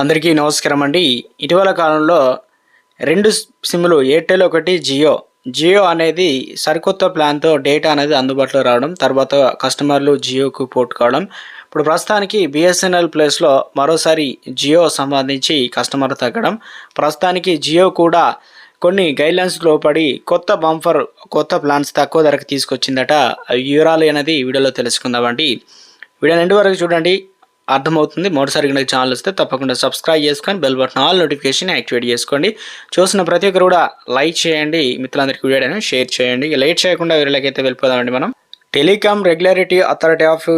అందరికీ నమస్కారం అండి. ఇటీవల కాలంలో రెండు సిమ్లు ఎయిర్టెల్ ఒకటి జియో. జియో అనేది సరికొత్త ప్లాన్తో డేటా అనేది అందుబాటులో రావడం తర్వాత కస్టమర్లు జియోకు పోర్ట్ కావడం ఇప్పుడు ప్రస్తుతానికి బిఎస్ఎన్ఎల్ ప్లేస్లో మరోసారి జియో సంబంధించి కస్టమర్ తగ్గడం. ప్రస్తుతానికి జియో కూడా కొన్ని గైడ్లైన్స్ లోపడి కొత్త బంఫర్ కొత్త ప్లాన్స్ తక్కువ ధరకు తీసుకొచ్చిందట. వివరాలు అనేది వీడియోలో తెలుసుకుందామండి. వీడియో రెండు వరకు చూడండి. అర్థమవుతుంది. మరోసారి కనుక ఛానల్ వస్తే తప్పకుండా సబ్స్క్రైబ్ చేసుకొని bell button all notification activate చేసుకోండి. చూసిన ప్రతి ఒక్కరు కూడా లైక్ చేయండి. మిత్రులందరికీ వీడియోని షేర్ చేయండి. లేట్ చేయకుండా వీరిలోకైతే వెళ్ళిపోదామండి మనం. Telecom regulatory authority of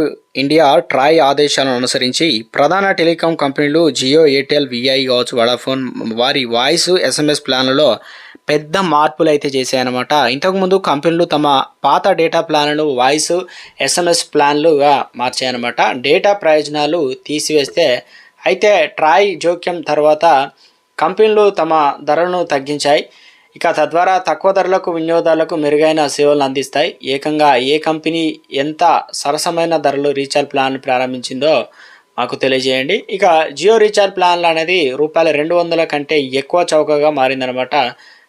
India TRAI ఆదేశాలను అనుసరించి ప్రధాన టెలికాం కంపెనీలు జియో ఎయిర్టెల్ విఐ కావచ్చు వడాఫోన్ వారి వాయిస్ ఎస్ఎంఎస్ ప్లాన్లలో పెద్ద మార్పులు అయితే చేశాయన్నమాట. ఇంతకుముందు కంపెనీలు తమ పాత డేటా ప్లాన్లు వాయిస్ ఎస్ఎంఎస్ ప్లాన్లుగా మార్చాయన్నమాట. డేటా ప్రయోజనాలు తీసివేస్తే అయితే ట్రాయ్ జోక్యం తర్వాత కంపెనీలు తమ ధరలను తగ్గించాయి. ఇక తద్వారా తక్కువ ధరలకు వినియోగదారులకు మెరుగైన సేవలను అందిస్తాయి. ఏకంగా ఏ కంపెనీ ఎంత సరసమైన ధరలు రీఛార్జ్ ప్లాన్ ప్రారంభించిందో మాకు తెలియజేయండి. ఇక జియో రీఛార్జ్ ప్లాన్లు అనేది రూపాయలు రెండు వందల కంటే ఎక్కువ చౌకగా మారిందనమాట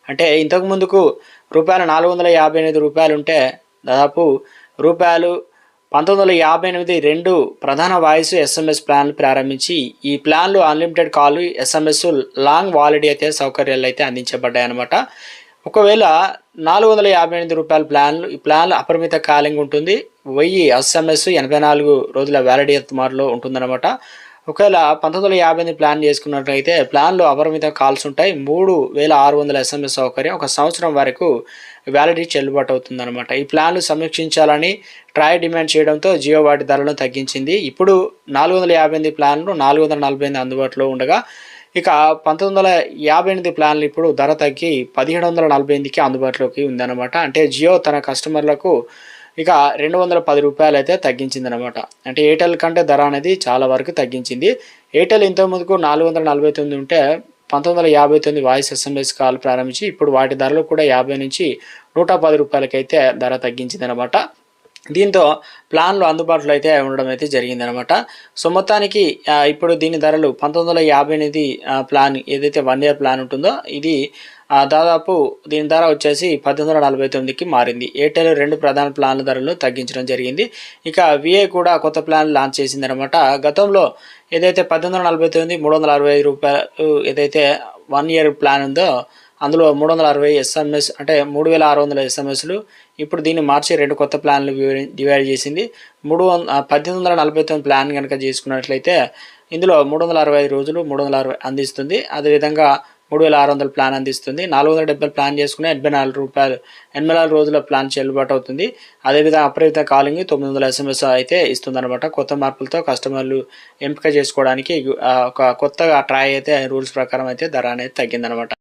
అంటే ఇంతకు ముందుకు రూపాయలు నాలుగు వందల యాభై ఎనిమిది రూపాయలు ఉంటే దాదాపు రూపాయలు పంతొమ్మిది వందల యాభై ఎనిమిది రెండు ప్రధాన వాయిస్ ఎస్ఎంఎస్ ప్లాన్లు ప్రారంభించి ఈ ప్లాన్లు unlimited call SMS long validity అయితే సౌకర్యాలు అయితే అందించబడ్డాయి అనమాట ఒకవేళ నాలుగు వందల యాభై ఎనిమిది రూపాయల ప్లాన్లు ఈ ప్లాన్లు అపరిమిత కాలింగ్ ఉంటుంది. వెయ్యి ఎస్ఎంఎస్ ఎనభై నాలుగు రోజుల వ్యాలిడీ మాటలో ఉంటుందన్నమాట. ఒకవేళ పంతొమ్మిది వందల యాభై ఎనిమిది ప్లాన్ చేసుకున్నట్లయితే ప్లాన్లో అపరిమిత కాల్స్ ఉంటాయి. మూడు వేల ఆరు వందల ఎస్ఎంఎస్ సౌకర్యం ఒక సంవత్సరం వరకు వ్యాలిడిటీ చెల్లుబాటు అవుతుందన్నమాట. ఈ ప్లాన్లు సమీక్షించాలని ట్రాయ్ డిమాండ్ చేయడంతో జియో వాటి ధరలను తగ్గించింది. ఇప్పుడు నాలుగు వందల యాభై ఎనిమిది ప్లాన్లు నాలుగు వందల నలభై ఎనిమిది అందుబాటులో ఉండగా ఇక పంతొమ్మిది వందల యాభై ఎనిమిది ప్లాన్లు ఇప్పుడు ధర తగ్గి పదిహేడు వందల నలభై ఎనిమిదికి అందుబాటులోకి ఉందన్నమాట. అంటే జియో తన కస్టమర్లకు ఇక రెండు వందల పది రూపాయలు అయితే తగ్గించింది అనమాట అంటే ఎయిర్టెల్ కంటే ధర అనేది చాలా వరకు తగ్గించింది. ఎయిర్టెల్ ఇంతకుముందుకు నాలుగు వందల నలభై తొమ్మిది ఉంటే పంతొమ్మిది వందల యాభై తొమ్మిది వాయిస్ ఎస్ఎంఎస్ కాల్ ప్రారంభించి ఇప్పుడు వాటి ధరలు కూడా యాభై నుంచి నూట పది రూపాయలకైతే ధర తగ్గించింది అనమాట దీంతో ప్లాన్లు అందుబాటులో అయితే ఉండడం అయితే జరిగిందనమాట సో మొత్తానికి ఇప్పుడు దీని ధరలు పంతొమ్మిది వందల యాభై ఎనిమిది ప్లాన్ ఏదైతే వన్ ఇయర్ ప్లాన్ ఉంటుందో ఇది దాదాపు దీని ధర వచ్చేసి పద్దెనిమిది వందల నలభై తొమ్మిదికి మారింది. ఎయిర్టెల్ రెండు ప్రధాన ప్లాన్ల ధరలు తగ్గించడం జరిగింది. ఇక విఏ కూడా కొత్త ప్లాన్ లాంచ్ చేసిందనమాట గతంలో ఏదైతే పద్దెనిమిది వందల నలభై తొమ్మిది మూడు వందల అరవై ఐదు రూపాయలు ఏదైతే వన్ ఇయర్ ప్లాన్ ఉందో అందులో మూడు వందల అరవై ఎస్ఎంఎస్ అంటే మూడు వేల ఆరు వందల ఎస్ఎంఎస్లు ఇప్పుడు దీన్ని మార్చి రెండు కొత్త ప్లాన్లు డివైడ్ చేసింది. మూడు వంద పద్దెనిమిది వందల నలభై తొమ్మిది ప్లాన్ కనుక చేసుకున్నట్లయితే ఇందులో మూడు వందల అరవై ఐదు రోజులు మూడు వందల అరవై అందిస్తుంది. అదేవిధంగా మూడు వేల ఆరు వందల ప్లాన్ అందిస్తుంది. నాలుగు వందల డెబ్బై ప్లాన్ చేసుకుని ఎనభై నాలుగు రూపాయలు ఎనభై నాలుగు రోజుల ప్లాన్ చెల్లుబాటు అవుతుంది. అదేవిధంగా అప్రయుత కాలింగ్ తొమ్మిది వందల ఎస్ఎంఎస్ అయితే ఇస్తుందన్నమాట. కొత్త మార్పులతో కస్టమర్లు ఎంపిక చేసుకోవడానికి ఒక కొత్తగా ట్రై అయితే రూల్స్ ప్రకారం అయితే ధర అనేది తగ్గిందనమాట